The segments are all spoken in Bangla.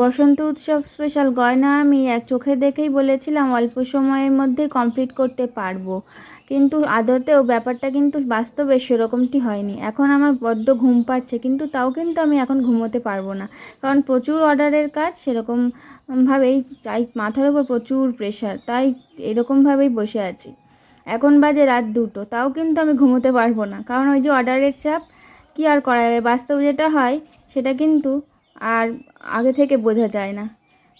বসন্ত উৎসব স্পেশাল গয়না আমি এক চোখে দেখেই বলেছিলাম অল্প সময়ের মধ্যে কমপ্লিট করতে পারব। কিন্তু আদতেও ব্যাপারটা কিন্তু বাস্তবে সেরকমটি হয়নি। এখন আমার বড্ড ঘুম পাচ্ছে, কিন্তু তাও কিন্তু আমি এখন ঘুমোতে পারব না। কারণ প্রচুর অর্ডারের কাজ সেরকমভাবেই চাই মাথার উপর প্রচুর প্রেশার তাই এরকমভাবেই বসে আছি। এখন বাজে রাত দুটো, তাও কিন্তু আমি ঘুমোতে পারব না। কারণ ওই যে অর্ডারের চাপ, কী আর করা যাবে? বাস্তব যেটা হয়, সেটা কিন্তু আর আগে থেকে বোঝা যায় না।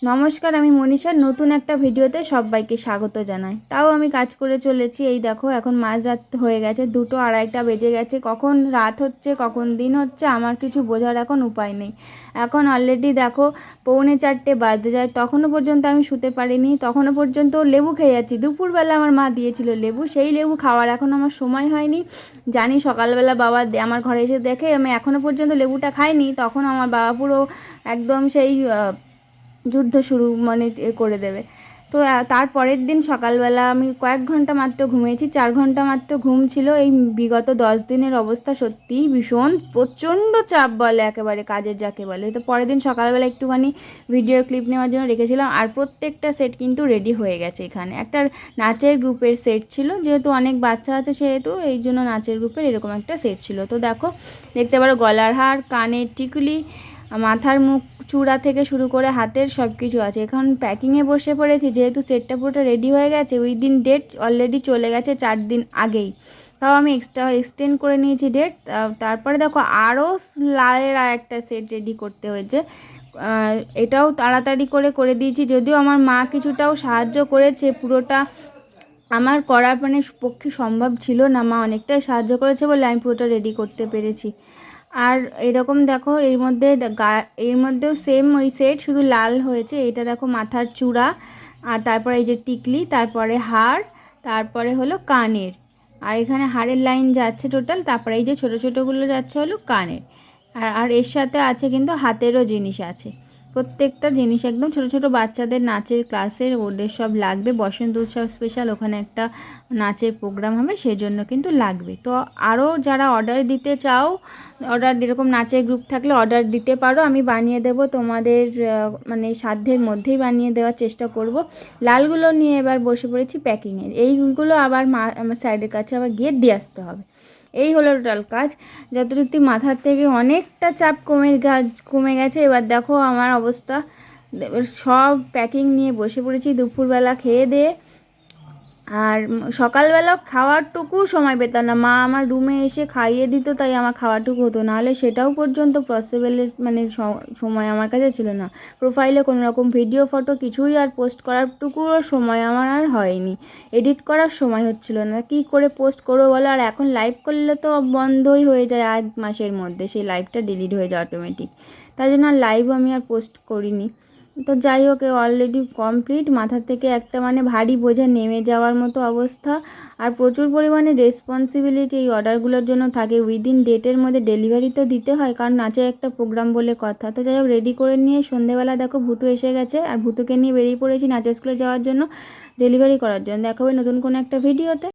নমস্কার, আমি মনীষার নতুন একটা ভিডিওতে সবাইকে স্বাগত জানাই। তাও আমি কাজ করে চলেছি। এই দেখো, এখন মাঝরাত হয়ে গেছে, দুটো আড়াইটা বেজে গেছে। কখন রাত হচ্ছে, কখন দিন হচ্ছে, আমার কিছু বোঝার এখন উপায় নেই। এখন অলরেডি দেখো, পৌনে চারটে বাজতে যায়। তখনও পর্যন্ত আমি শুতে পারিনি। তখনও পর্যন্ত লেবু খেয়ে যাচ্ছি। দুপুরবেলা আমার মা দিয়েছিল লেবু। সেই লেবু খাওয়ার এখন আমার সময় হয়নি। জানি সকালবেলা বাবা আমার ঘরে এসে দেখে আমি এখনও পর্যন্ত লেবুটা খাইনি। তখন আমার বাবা পুরো একদম সেই যুদ্ধ শুরু মানে করে দেবে। তো তার পরের দিন সকালবেলা আমি কয়েক ঘণ্টা মাত্র ঘুমিয়েছি, চার ঘণ্টা মাত্র ঘুম ছিল। এই বিগত দশ দিনের অবস্থা সত্যিই ভীষণ, প্রচণ্ড চাপ বলে একেবারে, কাজের যাকে বলে। তো পরের দিন সকালবেলা একটুখানি ভিডিও ক্লিপ নেওয়ার জন্য রেখেছিলাম, আর প্রত্যেকটা সেট কিন্তু রেডি হয়ে গেছে এখানে। একটা নাচের গ্রুপের সেট ছিল, যেহেতু অনেক বাচ্চা আছে সেহেতু, এই জন্য নাচের গ্রুপের এরকম একটা সেট ছিল। তো দেখো, দেখতে পারো গলার হার, কানের টিকুলি মাথার মুখ চূড়া থেকে শুরু করে হাতের সব কিছু আছে। এখন প্যাকিংয়ে বসে পড়েছি, যেহেতু সেটটা পুরোটা রেডি হয়ে গেছে, ওই দিন ডেট অলরেডি চলে গেছে চার দিন আগেই। তাও আমি এক্সট্রা এক্সটেন্ড করে নিয়েছি ডেট তারপরে দেখো আরও লালের আর একটা সেট রেডি করতে হয়েছে। এটাও তাড়াতাড়ি করে করে দিয়েছি, যদিও আমার মা কিছুটাও সাহায্য করেছে, পুরোটা আমার করার মানে পক্ষে সম্ভব ছিল না, মা অনেকটাই সাহায্য করেছে বলে আমি পুরোটা রেডি করতে পেরেছি। আর এরকম দেখো, এর মধ্যে এর মধ্যেও সেম ওই সেট শুধু লাল হয়েছে। এটা দেখো মাথার চূড়া, আর তারপরে এই যে টিকলি, তারপরে হাড় তারপরে হলো কানের। আর এখানে হাড়ের লাইন যাচ্ছে টোটাল তারপরে এই যে ছোটো ছোটোগুলো যাচ্ছে হলো কানের। আর আর এর সাথে আছে কিন্তু হাতেরও জিনিস আছে। প্রত্যেকটা জিনিস একদম ছোট ছোট বাচ্চাদের নাচের ক্লাসের ওদের সব লাগবে। বসন্ত উৎসব স্পেশাল ওখানে একটা নাচের প্রোগ্রাম হবে সেই জন্য কিন্তু লাগবে। তো আরও যারা অর্ডার দিতে চাও অর্ডার এরকম নাচের গ্রুপ থাকলে অর্ডার দিতে পারো। আমি বানিয়ে দেব তোমাদের মানে সাধ্যের মধ্যেই বানিয়ে দেওয়ার চেষ্টা করব। লালগুলো নিয়ে এবার বসে পড়েছি প্যাকিংয়ে এইগুলো আবার মা, আমার সাইডের কাছে আবার গিয়ে দিয়ে আসতে হবে। এই হলো টোটাল কাজ। যতটুকু মাথার থেকে অনেকটা চাপ কমে কমে গেছে, এবার দেখো আমার অবস্থা। সব প্যাকিং নিয়ে বসে পড়েছি দুপুরবেলা খেয়ে দিয়ে। আর সকালবেলা খাওয়ারটুকু সময় পেতাম না। মা আমার রুমে এসে খাইয়ে দিত, তাই আমার খাওয়াটুকু হতো। নাহলে সেটাও পর্যন্ত পসিবলের মানে সময় আমার কাছে ছিল না। প্রোফাইলে কোনো রকম ভিডিও ফটো কিছুই আর পোস্ট করারটুকুও সময় আমার আর হয়নি। এডিট করার সময় হচ্ছিল না। কি করে পোস্ট করব বলো? আর এখন লাইভ করলে তো বন্ধই হয়ে যায় এক মাসের মধ্যে। সেই লাইভটা ডিলিট হয়ে যায় অটোমেটিক তাই জন্য আর লাইভ আমি আর পোস্ট করিনি। তো যাই হোক অলরেডি কমপ্লিট মাথা থেকে একটা মানে ভারী বোঝা নেমে যাওয়ার মতো অবস্থা। আর প্রচুর পরিমাণে রেসপন্সিবিলিটি এই অর্ডারগুলোর জন্য থাকে। উইদিন ডেটের মধ্যে ডেলিভারি তো দিতে হয়, কারণ নাচের একটা প্রোগ্রাম বলে কথা। তো যাই হোক রেডি করে নিয়ে সন্ধেবেলা দেখো ভূতু এসে গেছে। আর ভূতুকে নিয়ে বেরিয়ে পড়েছি নাচের স্কুলে যাওয়ার জন্য ডেলিভারি করার জন্য। দেখাবে নতুন কোনো একটা ভিডিওতে